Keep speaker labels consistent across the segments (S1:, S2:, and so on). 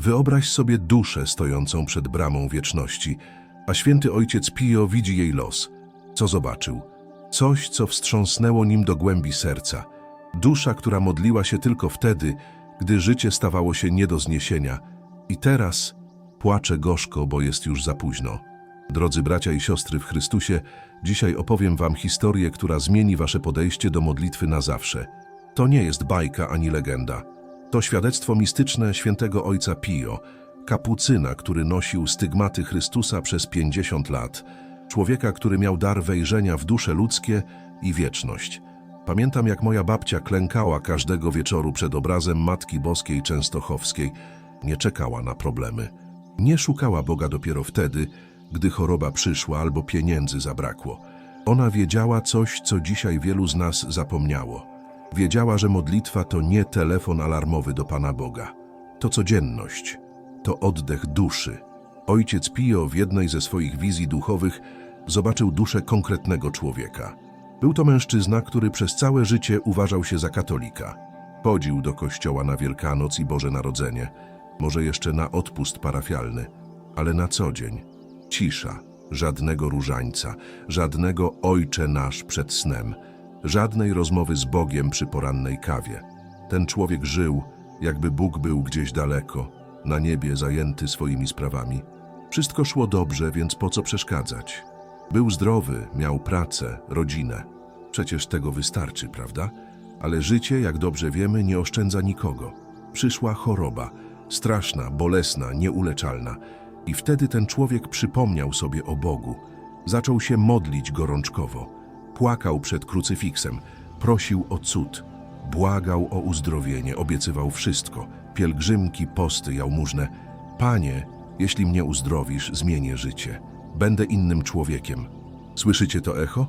S1: Wyobraź sobie duszę stojącą przed bramą wieczności, a święty ojciec Pio widzi jej los. Co zobaczył? Coś, co wstrząsnęło nim do głębi serca. Dusza, która modliła się tylko wtedy, gdy życie stawało się nie do zniesienia. I teraz płacze gorzko, bo jest już za późno. Drodzy bracia i siostry w Chrystusie, dzisiaj opowiem wam historię, która zmieni wasze podejście do modlitwy na zawsze. To nie jest bajka ani legenda. To świadectwo mistyczne świętego ojca Pio, kapucyna, który nosił stygmaty Chrystusa przez 50 lat, człowieka, który miał dar wejrzenia w dusze ludzkie i wieczność. Pamiętam, jak moja babcia klękała każdego wieczoru przed obrazem Matki Boskiej Częstochowskiej. Nie czekała na problemy. Nie szukała Boga dopiero wtedy, gdy choroba przyszła albo pieniędzy zabrakło. Ona wiedziała coś, co dzisiaj wielu z nas zapomniało. Wiedziała, że modlitwa to nie telefon alarmowy do Pana Boga. To codzienność, to oddech duszy. Ojciec Pio w jednej ze swoich wizji duchowych zobaczył duszę konkretnego człowieka. Był to mężczyzna, który przez całe życie uważał się za katolika. Chodził do kościoła na Wielkanoc i Boże Narodzenie, może jeszcze na odpust parafialny, ale na co dzień cisza, żadnego różańca, żadnego ojcze nasz przed snem, żadnej rozmowy z Bogiem przy porannej kawie. Ten człowiek żył, jakby Bóg był gdzieś daleko, na niebie zajęty swoimi sprawami. Wszystko szło dobrze, więc po co przeszkadzać? Był zdrowy, miał pracę, rodzinę. Przecież tego wystarczy, prawda? Ale życie, jak dobrze wiemy, nie oszczędza nikogo. Przyszła choroba, straszna, bolesna, nieuleczalna. I wtedy ten człowiek przypomniał sobie o Bogu. Zaczął się modlić gorączkowo. Płakał przed krucyfiksem, prosił o cud. Błagał o uzdrowienie, obiecywał wszystko. Pielgrzymki, posty, jałmużnę. Panie, jeśli mnie uzdrowisz, zmienię życie. Będę innym człowiekiem. Słyszycie to echo?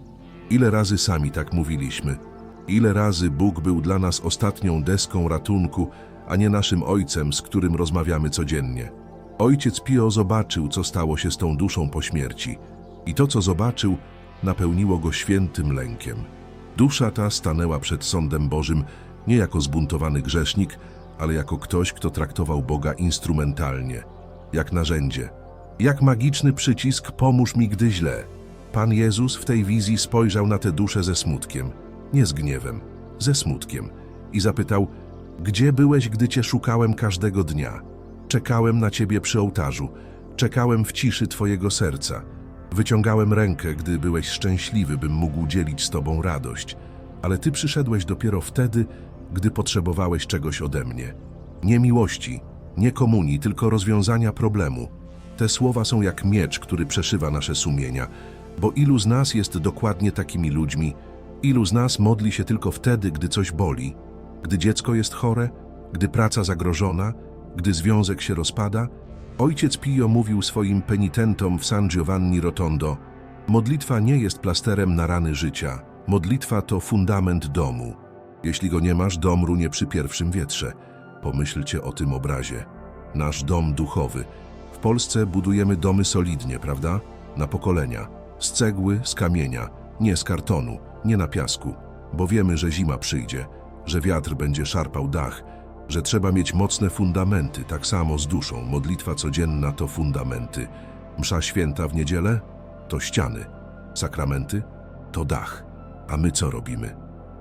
S1: Ile razy sami tak mówiliśmy? Ile razy Bóg był dla nas ostatnią deską ratunku, a nie naszym ojcem, z którym rozmawiamy codziennie? Ojciec Pio zobaczył, co stało się z tą duszą po śmierci. I to, co zobaczył, napełniło go świętym lękiem. Dusza ta stanęła przed sądem Bożym nie jako zbuntowany grzesznik, ale jako ktoś, kto traktował Boga instrumentalnie, jak narzędzie. Jak magiczny przycisk pomóż mi, gdy źle. Pan Jezus w tej wizji spojrzał na tę duszę ze smutkiem, nie z gniewem, ze smutkiem i zapytał, gdzie byłeś, gdy Cię szukałem każdego dnia? Czekałem na Ciebie przy ołtarzu, czekałem w ciszy Twojego serca. Wyciągałem rękę, gdy byłeś szczęśliwy, bym mógł dzielić z Tobą radość, ale Ty przyszedłeś dopiero wtedy, gdy potrzebowałeś czegoś ode mnie. Nie miłości, nie komunii, tylko rozwiązania problemu. Te słowa są jak miecz, który przeszywa nasze sumienia, bo ilu z nas jest dokładnie takimi ludźmi, ilu z nas modli się tylko wtedy, gdy coś boli, gdy dziecko jest chore, gdy praca zagrożona, gdy związek się rozpada. Ojciec Pio mówił swoim penitentom w San Giovanni Rotondo: Modlitwa nie jest plasterem na rany życia. Modlitwa to fundament domu. Jeśli go nie masz, dom runie przy pierwszym wietrze. Pomyślcie o tym obrazie. Nasz dom duchowy. W Polsce budujemy domy solidnie, prawda? Na pokolenia. Z cegły, z kamienia, nie z kartonu, nie na piasku, bo wiemy, że zima przyjdzie, że wiatr będzie szarpał dach, że trzeba mieć mocne fundamenty, tak samo z duszą. Modlitwa codzienna to fundamenty. Msza święta w niedzielę to ściany. Sakramenty to dach. A my co robimy?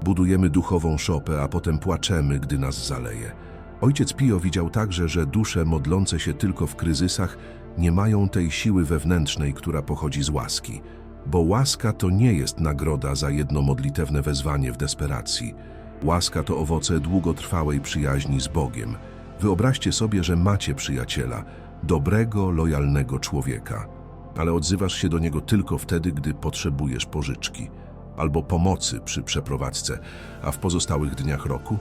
S1: Budujemy duchową szopę, a potem płaczemy, gdy nas zaleje. Ojciec Pio widział także, że dusze modlące się tylko w kryzysach nie mają tej siły wewnętrznej, która pochodzi z łaski. Bo łaska to nie jest nagroda za jedno modlitewne wezwanie w desperacji. Łaska to owoce długotrwałej przyjaźni z Bogiem. Wyobraźcie sobie, że macie przyjaciela, dobrego, lojalnego człowieka, ale odzywasz się do niego tylko wtedy, gdy potrzebujesz pożyczki albo pomocy przy przeprowadzce, a w pozostałych dniach roku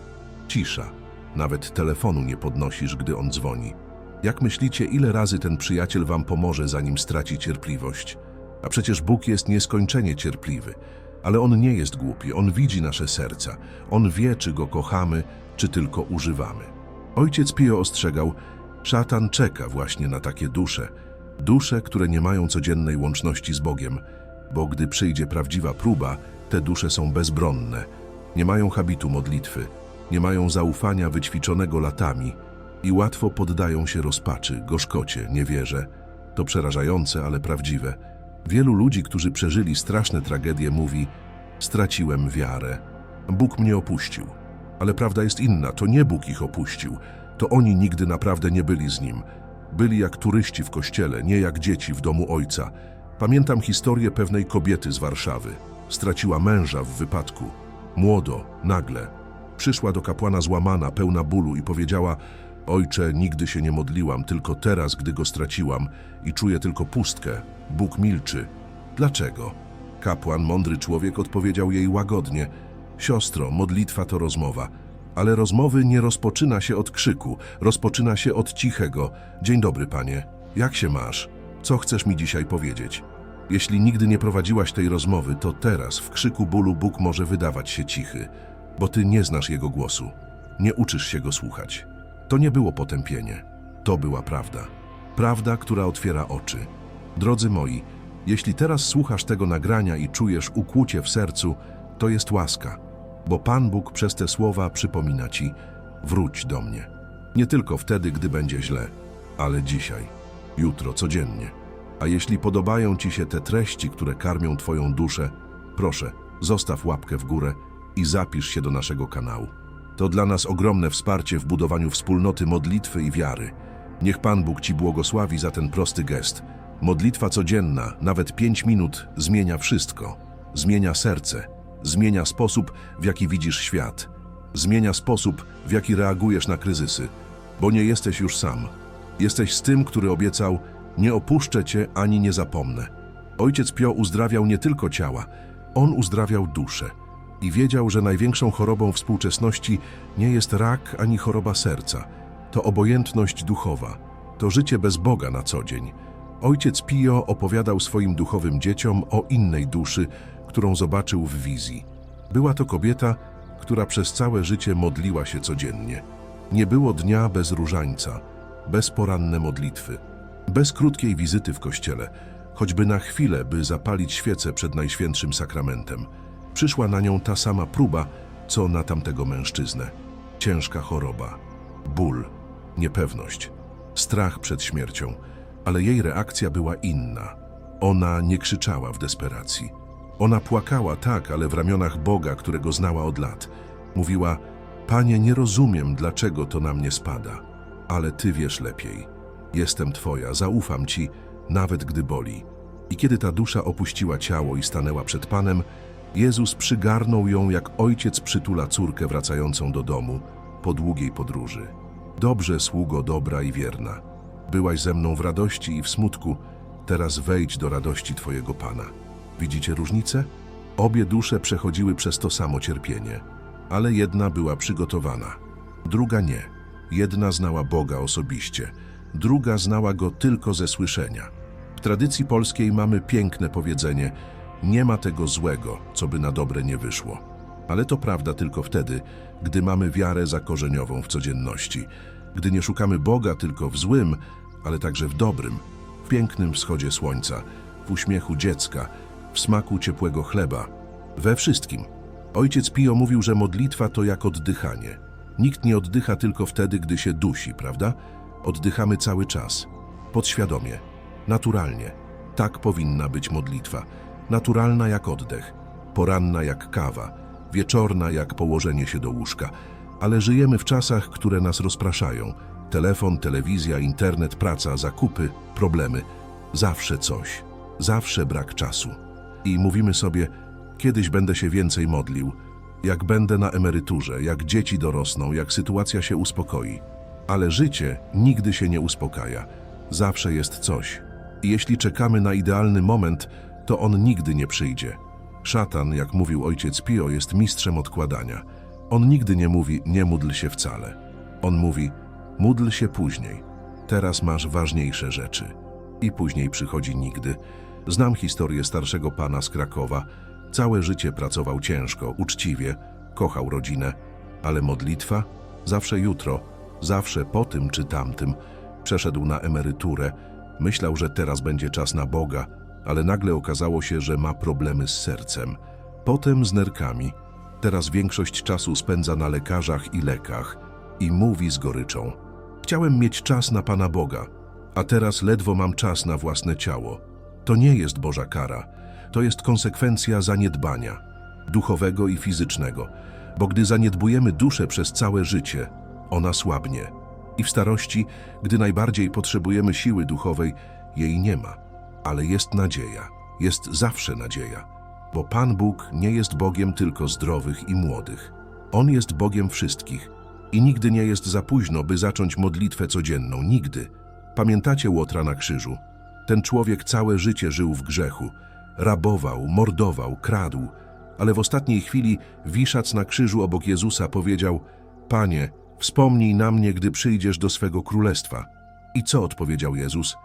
S1: cisza. Nawet telefonu nie podnosisz, gdy on dzwoni. Jak myślicie, ile razy ten przyjaciel wam pomoże, zanim straci cierpliwość? A przecież Bóg jest nieskończenie cierpliwy. Ale On nie jest głupi, On widzi nasze serca. On wie, czy Go kochamy, czy tylko używamy. Ojciec Pio ostrzegał, szatan czeka właśnie na takie dusze. Dusze, które nie mają codziennej łączności z Bogiem, bo gdy przyjdzie prawdziwa próba, te dusze są bezbronne. Nie mają habitu modlitwy, nie mają zaufania wyćwiczonego latami, i łatwo poddają się rozpaczy, gorzkocie, niewierze. To przerażające, ale prawdziwe. Wielu ludzi, którzy przeżyli straszne tragedie, mówi: Straciłem wiarę. Bóg mnie opuścił. Ale prawda jest inna, to nie Bóg ich opuścił. To oni nigdy naprawdę nie byli z nim. Byli jak turyści w kościele, nie jak dzieci w domu ojca. Pamiętam historię pewnej kobiety z Warszawy. Straciła męża w wypadku. Młodo, nagle. Przyszła do kapłana złamana, pełna bólu i powiedziała: Ojcze, nigdy się nie modliłam, tylko teraz, gdy go straciłam i czuję tylko pustkę. Bóg milczy. Dlaczego? Kapłan, mądry człowiek, odpowiedział jej łagodnie: Siostro, modlitwa to rozmowa, ale rozmowy nie rozpoczyna się od krzyku, rozpoczyna się od cichego: Dzień dobry, panie, jak się masz? Co chcesz mi dzisiaj powiedzieć? Jeśli nigdy nie prowadziłaś tej rozmowy, to teraz w krzyku bólu Bóg może wydawać się cichy, bo ty nie znasz jego głosu, nie uczysz się go słuchać. To nie było potępienie, to była prawda. Prawda, która otwiera oczy. Drodzy moi, jeśli teraz słuchasz tego nagrania i czujesz ukłucie w sercu, to jest łaska, bo Pan Bóg przez te słowa przypomina ci: wróć do mnie. Nie tylko wtedy, gdy będzie źle, ale dzisiaj, jutro, codziennie. A jeśli podobają ci się te treści, które karmią Twoją duszę, proszę, zostaw łapkę w górę i zapisz się do naszego kanału. To dla nas ogromne wsparcie w budowaniu wspólnoty modlitwy i wiary. Niech Pan Bóg Ci błogosławi za ten prosty gest. Modlitwa codzienna, nawet pięć minut, zmienia wszystko. Zmienia serce, zmienia sposób, w jaki widzisz świat, zmienia sposób, w jaki reagujesz na kryzysy, bo nie jesteś już sam. Jesteś z tym, który obiecał: Nie opuszczę Cię ani nie zapomnę. Ojciec Pio uzdrawiał nie tylko ciała, on uzdrawiał duszę i wiedział, że największą chorobą współczesności nie jest rak ani choroba serca, to obojętność duchowa, to życie bez Boga na co dzień. Ojciec Pio opowiadał swoim duchowym dzieciom o innej duszy, którą zobaczył w wizji. Była to kobieta, która przez całe życie modliła się codziennie. Nie było dnia bez różańca, bez poranne modlitwy, bez krótkiej wizyty w kościele, choćby na chwilę, by zapalić świecę przed Najświętszym Sakramentem. Przyszła na nią ta sama próba, co na tamtego mężczyznę. Ciężka choroba, ból, niepewność, strach przed śmiercią, ale jej reakcja była inna. Ona nie krzyczała w desperacji. Ona płakała tak, ale w ramionach Boga, którego znała od lat. Mówiła: Panie, nie rozumiem, dlaczego to na mnie spada, ale Ty wiesz lepiej. Jestem Twoja, zaufam Ci, nawet gdy boli. I kiedy ta dusza opuściła ciało i stanęła przed Panem, Jezus przygarnął ją, jak ojciec przytula córkę wracającą do domu po długiej podróży. Dobrze, sługo dobra i wierna. Byłaś ze mną w radości i w smutku, teraz wejdź do radości Twojego Pana. Widzicie różnicę? Obie dusze przechodziły przez to samo cierpienie, ale jedna była przygotowana, druga nie. Jedna znała Boga osobiście, druga znała Go tylko ze słyszenia. W tradycji polskiej mamy piękne powiedzenie: Nie ma tego złego, co by na dobre nie wyszło. Ale to prawda tylko wtedy, gdy mamy wiarę zakorzeniową w codzienności, gdy nie szukamy Boga tylko w złym, ale także w dobrym, w pięknym wschodzie słońca, w uśmiechu dziecka, w smaku ciepłego chleba, we wszystkim. Ojciec Pio mówił, że modlitwa to jak oddychanie. Nikt nie oddycha tylko wtedy, gdy się dusi, prawda? Oddychamy cały czas, podświadomie, naturalnie. Tak powinna być modlitwa. Naturalna jak oddech, poranna jak kawa, wieczorna jak położenie się do łóżka. Ale żyjemy w czasach, które nas rozpraszają. Telefon, telewizja, internet, praca, zakupy, problemy. Zawsze coś. Zawsze brak czasu. I mówimy sobie, kiedyś będę się więcej modlił, jak będę na emeryturze, jak dzieci dorosną, jak sytuacja się uspokoi. Ale życie nigdy się nie uspokaja. Zawsze jest coś. I jeśli czekamy na idealny moment, to on nigdy nie przyjdzie. Szatan, jak mówił ojciec Pio, jest mistrzem odkładania. On nigdy nie mówi, nie módl się wcale. On mówi, módl się później. Teraz masz ważniejsze rzeczy. I później przychodzi nigdy. Znam historię starszego pana z Krakowa. Całe życie pracował ciężko, uczciwie, kochał rodzinę, ale modlitwa zawsze jutro, zawsze po tym czy tamtym. Przeszedł na emeryturę, myślał, że teraz będzie czas na Boga, ale nagle okazało się, że ma problemy z sercem. Potem z nerkami. Teraz większość czasu spędza na lekarzach i lekach i mówi z goryczą. Chciałem mieć czas na Pana Boga, a teraz ledwo mam czas na własne ciało. To nie jest Boża kara, to jest konsekwencja zaniedbania duchowego i fizycznego, bo gdy zaniedbujemy duszę przez całe życie, ona słabnie. I w starości, gdy najbardziej potrzebujemy siły duchowej, jej nie ma. Ale jest nadzieja, jest zawsze nadzieja, bo Pan Bóg nie jest Bogiem tylko zdrowych i młodych. On jest Bogiem wszystkich i nigdy nie jest za późno, by zacząć modlitwę codzienną, nigdy. Pamiętacie Łotra na krzyżu? Ten człowiek całe życie żył w grzechu, rabował, mordował, kradł, ale w ostatniej chwili wiszac na krzyżu obok Jezusa powiedział: Panie, wspomnij na mnie, gdy przyjdziesz do swego królestwa. I co odpowiedział Jezus?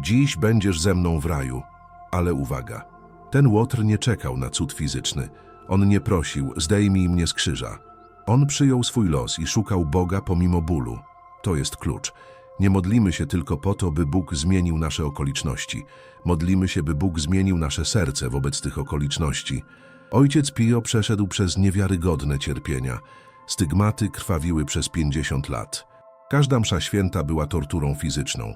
S1: Dziś będziesz ze mną w raju. Ale uwaga, ten łotr nie czekał na cud fizyczny. On nie prosił, zdejmij mnie z krzyża. On przyjął swój los i szukał Boga pomimo bólu. To jest klucz. Nie modlimy się tylko po to, by Bóg zmienił nasze okoliczności. Modlimy się, by Bóg zmienił nasze serce wobec tych okoliczności. Ojciec Pio przeszedł przez niewiarygodne cierpienia. Stygmaty krwawiły przez 50 lat. Każda msza święta była torturą fizyczną.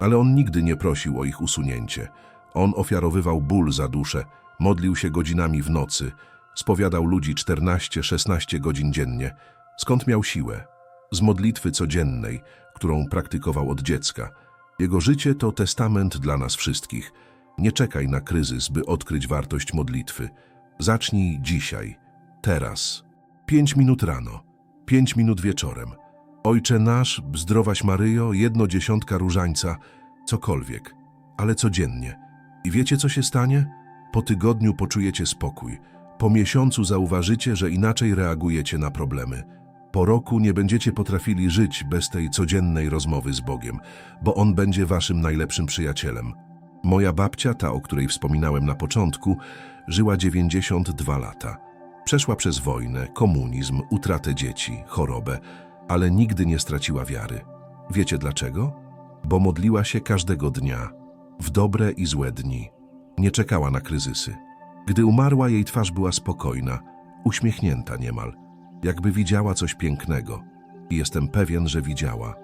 S1: Ale on nigdy nie prosił o ich usunięcie. On ofiarowywał ból za duszę, modlił się godzinami w nocy, spowiadał ludzi 14-16 godzin dziennie. Skąd miał siłę? Z modlitwy codziennej, którą praktykował od dziecka. Jego życie to testament dla nas wszystkich. Nie czekaj na kryzys, by odkryć wartość modlitwy. Zacznij dzisiaj, teraz. Pięć minut rano, pięć minut wieczorem. Ojcze nasz, zdrowaś Maryjo, jedno dziesiątka różańca, cokolwiek, ale codziennie. I wiecie, co się stanie? Po tygodniu poczujecie spokój. Po miesiącu zauważycie, że inaczej reagujecie na problemy. Po roku nie będziecie potrafili żyć bez tej codziennej rozmowy z Bogiem, bo On będzie waszym najlepszym przyjacielem. Moja babcia, ta o której wspominałem na początku, żyła 92 lata. Przeszła przez wojnę, komunizm, utratę dzieci, chorobę, ale nigdy nie straciła wiary. Wiecie dlaczego? Bo modliła się każdego dnia, w dobre i złe dni. Nie czekała na kryzysy. Gdy umarła, jej twarz była spokojna, uśmiechnięta niemal, jakby widziała coś pięknego. I jestem pewien, że widziała.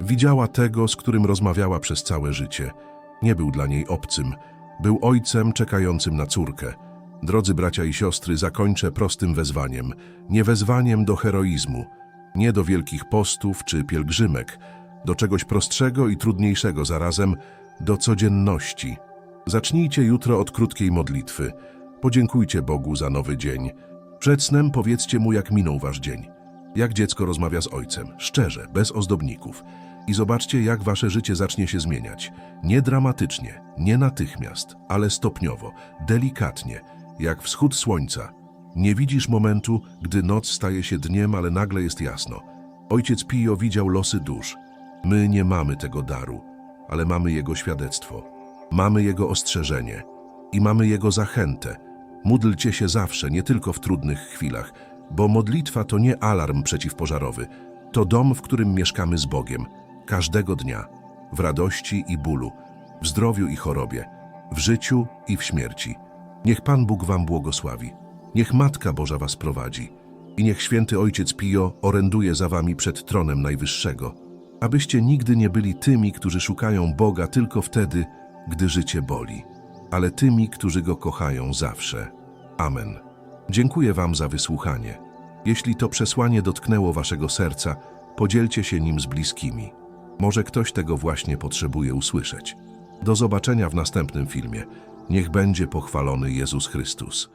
S1: Widziała tego, z którym rozmawiała przez całe życie. Nie był dla niej obcym. Był ojcem czekającym na córkę. Drodzy bracia i siostry, zakończę prostym wezwaniem. Nie wezwaniem do heroizmu, nie do wielkich postów czy pielgrzymek, do czegoś prostszego i trudniejszego zarazem, do codzienności. Zacznijcie jutro od krótkiej modlitwy. Podziękujcie Bogu za nowy dzień. Przed snem powiedzcie Mu, jak minął wasz dzień. Jak dziecko rozmawia z ojcem, szczerze, bez ozdobników. I zobaczcie, jak wasze życie zacznie się zmieniać. Nie dramatycznie, nie natychmiast, ale stopniowo, delikatnie, jak wschód słońca. Nie widzisz momentu, gdy noc staje się dniem, ale nagle jest jasno. Ojciec Pio widział losy dusz. My nie mamy tego daru, ale mamy jego świadectwo. Mamy jego ostrzeżenie i mamy jego zachętę. Módlcie się zawsze, nie tylko w trudnych chwilach, bo modlitwa to nie alarm przeciwpożarowy. To dom, w którym mieszkamy z Bogiem. Każdego dnia. W radości i bólu, w zdrowiu i chorobie, w życiu i w śmierci. Niech Pan Bóg wam błogosławi. Niech Matka Boża was prowadzi. I niech Święty Ojciec Pio oręduje za wami przed tronem Najwyższego. Abyście nigdy nie byli tymi, którzy szukają Boga tylko wtedy, gdy życie boli, ale tymi, którzy Go kochają zawsze. Amen. Dziękuję Wam za wysłuchanie. Jeśli to przesłanie dotknęło Waszego serca, podzielcie się nim z bliskimi. Może ktoś tego właśnie potrzebuje usłyszeć. Do zobaczenia w następnym filmie. Niech będzie pochwalony Jezus Chrystus.